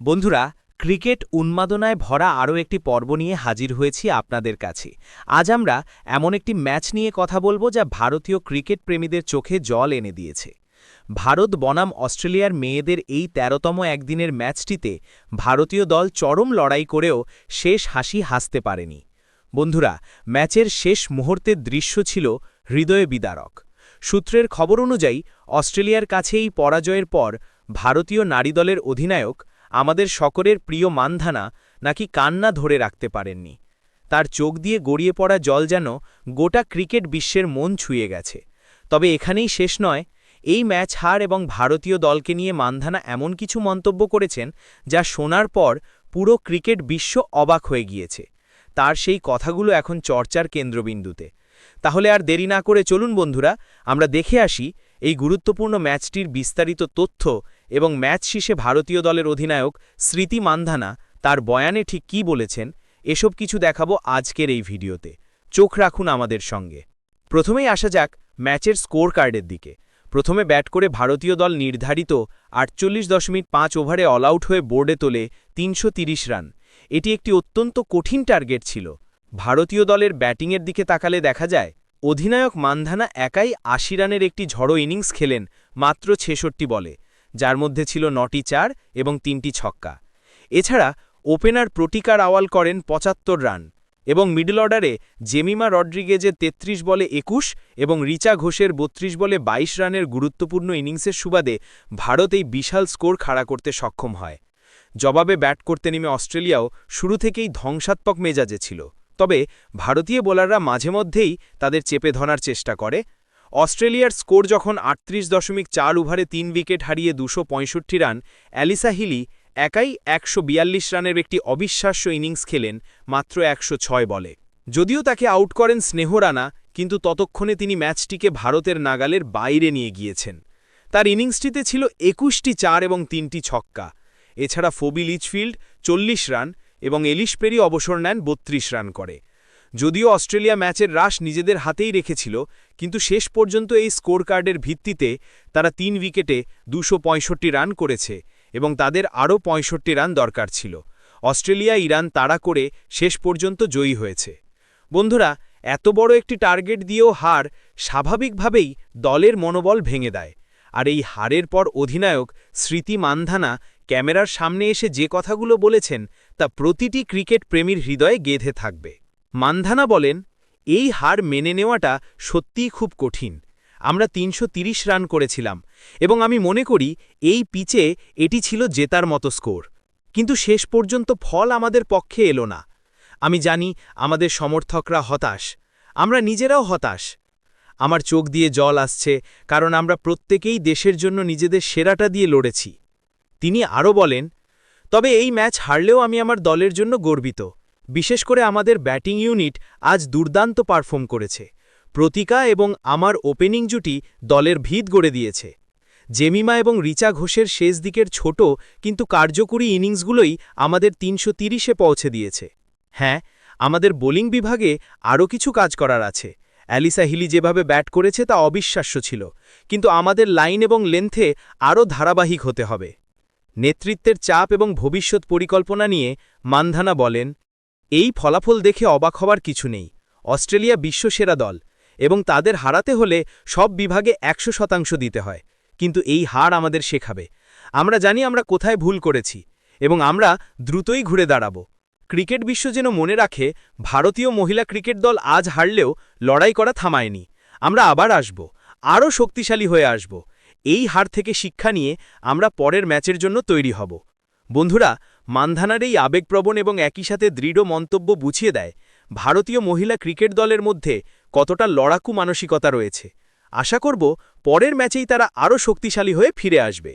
বন্ধুরা, ক্রিকেট উন্মাদনায় ভরা আরও একটি পর্ব নিয়ে হাজির হয়েছি আপনাদের কাছে। আজ আমরা এমন একটি ম্যাচ নিয়ে কথা বলব যা ভারতীয় ক্রিকেট প্রেমীদের চোখে জল এনে দিয়েছে। ভারত বনাম অস্ট্রেলিয়ার মেয়েদের এই তেরোতম একদিনের ম্যাচটিতে ভারতীয় দল চরম লড়াই করেও শেষ হাসি হাসতে পারেনি। বন্ধুরা, ম্যাচের শেষ মুহূর্তের দৃশ্য ছিল হৃদয় বিদারক। সূত্রের খবর অনুযায়ী, অস্ট্রেলিয়ার কাছে এই পরাজয়ের পর ভারতীয় নারী দলের অধিনায়ক আমাদের সকলের প্রিয় মানধানা নাকি কান্না ধরে রাখতে পারেননি। তার চোখ দিয়ে গড়িয়ে পড়া জল যেন গোটা ক্রিকেট বিশ্বের মন ছুঁয়ে গেছে। তবে এখানেই শেষ নয়, এই ম্যাচ হার এবং ভারতীয় দলকে নিয়ে মানধানা এমন কিছু মন্তব্য করেছেন যা শোনার পর পুরো ক্রিকেট বিশ্ব অবাক হয়ে গিয়েছে। তার সেই কথাগুলো এখন চর্চার কেন্দ্রবিন্দুতে। তাহলে আর দেরি না করে চলুন বন্ধুরা, আমরা দেখে আসি এই গুরুত্বপূর্ণ ম্যাচটির বিস্তারিত তথ্য এবং ম্যাচ শেষে ভারতীয় দলের অধিনায়ক স্মৃতি মান্ধানা তার বয়ানে ঠিক কী বলেছেন, এসব কিছু দেখাবো আজকের এই ভিডিওতে। চোখ রাখুন আমাদের সঙ্গে। প্রথমেই আসা যাক ম্যাচের স্কোর কার্ডের দিকে। প্রথমে ব্যাট করে ভারতীয় দল নির্ধারিত আটচল্লিশ দশমিক পাঁচ ওভারে অল আউট হয়ে বোর্ডে তোলে তিনশো রান। এটি একটি অত্যন্ত কঠিন টার্গেট ছিল। ভারতীয় দলের ব্যাটিংয়ের দিকে তাকালে দেখা যায় অধিনায়ক মানধানা একাই আশি রানের একটি ঝড়ো ইনিংস খেলেন মাত্র ছেষট্টি বলে, যার মধ্যে ছিল নটি চার এবং তিনটি ছক্কা। এছাড়া ওপেনার প্রতিকার আওয়াল করেন পঁচাত্তর রান এবং মিডল অর্ডারে জেমিমা রড্রিগেজের ৩৩ বলে একুশ এবং রিচা ঘোষের ৩২ বলে ২২ রানের গুরুত্বপূর্ণ ইনিংসের সুবাদে ভারত এই বিশাল স্কোর খাড়া করতে সক্ষম হয়। জবাবে ব্যাট করতে নেমে অস্ট্রেলিয়াও শুরু থেকেই ধ্বংসাত্মক মেজাজে ছিল। তবে ভারতীয় বোলাররা মাঝে মধ্যেই তাদের চেপে ধরার চেষ্টা করে। অস্ট্রেলিয়ার স্কোর যখন আটত্রিশ দশমিক চার ওভারে তিন উইকেট হারিয়ে দুশো রান, অ্যালিসা হিলি একাই একশো বিয়াল্লিশ রানের একটি অবিশ্বাস্য ইনিংস খেলেন মাত্র একশো ছয় বলে। যদিও তাকে আউট করেন স্নেহ রানা, কিন্তু ততক্ষণে তিনি ম্যাচটিকে ভারতের নাগালের বাইরে নিয়ে গিয়েছেন। তার ইনিংসটিতে ছিল একুশটি চার এবং তিনটি ছক্কা। এছাড়া ফবি লিচফিল্ড চল্লিশ রান এবং এলিশ পেরি অবসর নেন বত্রিশ রান করে। যদিও অস্ট্রেলিয়া ম্যাচের রাশ নিজেদের হাতেই রেখেছিল, কিন্তু শেষ পর্যন্ত এই স্কোর কার্ডের ভিত্তিতে তারা তিন উইকেটে দুশো রান করেছে এবং তাদের আরও পঁয়ষট্টি রান দরকার ছিল। অস্ট্রেলিয়া ইরান তাড়া করে শেষ পর্যন্ত জয়ী হয়েছে। বন্ধুরা, এত বড় একটি টার্গেট দিয়েও হার স্বাভাবিকভাবেই দলের মনোবল ভেঙে দেয়। আর এই হারের পর অধিনায়ক স্মৃতি মানধানা ক্যামেরার সামনে এসে যে কথাগুলো বলেছেন তা প্রতিটি ক্রিকেট প্রেমীর হৃদয়ে গেঁধে থাকবে। মানধানা বলেন, এই হার মেনে নেওয়াটা সত্যিই খুব কঠিন। আমরা তিনশো রান করেছিলাম এবং আমি মনে করি এই পিচে এটি ছিল জেতার মতো স্কোর। কিন্তু শেষ পর্যন্ত ফল আমাদের পক্ষে এলো না। আমি জানি আমাদের সমর্থকরা হতাশ। আমরা নিজেরাও হতাশ। আমার চোখ দিয়ে জল আসছে, কারণ আমরা প্রত্যেকেই দেশের জন্য নিজেদের সেরাটা দিয়ে লড়েছি। তিনি আরও বলেন তবে এই ম্যাচ হারলেও আমি আমার দলের জন্য গর্বিত। বিশেষ করে আমাদের ব্যাটিং ইউনিট আজ দুর্দান্ত পারফর্ম করেছে। প্রতিকা এবং আমার ওপেনিং জুটি দলের ভিত গড়ে দিয়েছে। জেমিমা এবং রিচা ঘোষের শেষ দিকের ছোট কিন্তু কার্যকরী ইনিংসগুলোই আমাদের তিনশো তিরিশে পৌঁছে দিয়েছে। হ্যাঁ আমাদের বোলিং বিভাগে আরও কিছু কাজ করার আছে। অ্যালিসা হিলি যেভাবে ব্যাট করেছে তা অবিশ্বাস্য ছিল, কিন্তু আমাদের লাইন এবং লেন্থে আরও ধারাবাহিক হতে হবে। নেতৃত্বের চাপ এবং ভবিষ্যৎ পরিকল্পনা নিয়ে মানধানা বলেন, এই ফলাফল দেখে অবাক হওয়ার কিছু নেই। অস্ট্রেলিয়া বিশ্বসেরা দল এবং তাদের হারাতে হলে সব বিভাগে একশো শতাংশ দিতে হয়। কিন্তু এই হার আমাদের শেখাবে। আমরা জানি আমরা কোথায় ভুল করেছি এবং আমরা দ্রুতই ঘুরে দাঁড়াব। ক্রিকেট বিশ্ব যেন মনে রাখে, ভারতীয় মহিলা ক্রিকেট দল আজ হারলেও লড়াই করা থামায়নি। আমরা আবার আসব, আরও শক্তিশালী হয়ে আসব। এই হার থেকে শিক্ষা নিয়ে আমরা পরের ম্যাচের জন্য তৈরি হব। বন্ধুরা, মানধানার এই আবেগপ্রবণ এবং একই সাথে দৃঢ় মন্তব্য বুঝিয়ে দেয়, ভারতীয় মহিলা ক্রিকেট দলের মধ্যে কতটা লড়াকু মানসিকতা রয়েছে। আশা করব, পরের ম্যাচেই তারা আরও শক্তিশালী হয়ে ফিরে আসবে।